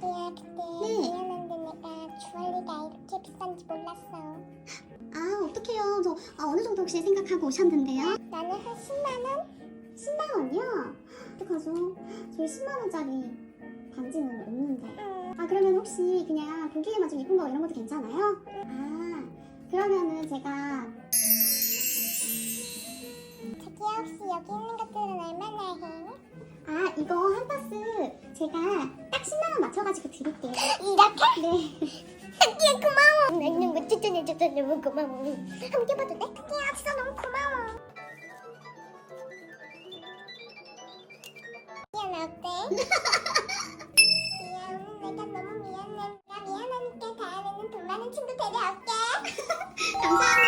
자기야 근데 네. 내가 주얼리가 이렇게 비싼지 몰랐어 아 어떡해요. 저 아, 어느 정도 혹시 생각하고 오셨는데요? 나는 한 10만 원? 10만 원이요? 어떡하죠? 저희 10만 원짜리 반지는 없는데. 응아 그러면 혹시 그냥 보기에만 좀 이쁜 거 이런 것도 괜찮아요? 아 그러면은 제가 자기야 혹시 여기 있는 것들은 얼마나 해? 아 이거 한 박스 제가 딱 10만 원 맞춰가지고 드릴게요. 이렇게? 네. 자기야 고마워 나 이런 거 추천해 줘서 너무 고마워 함께 봐도 돼? 자기야 진짜 너무 고마워 나 어때? 오늘 내가 너무 미안해 나 미안하니까 다음에는 돈 많은 친구 데려올게 감사합니다.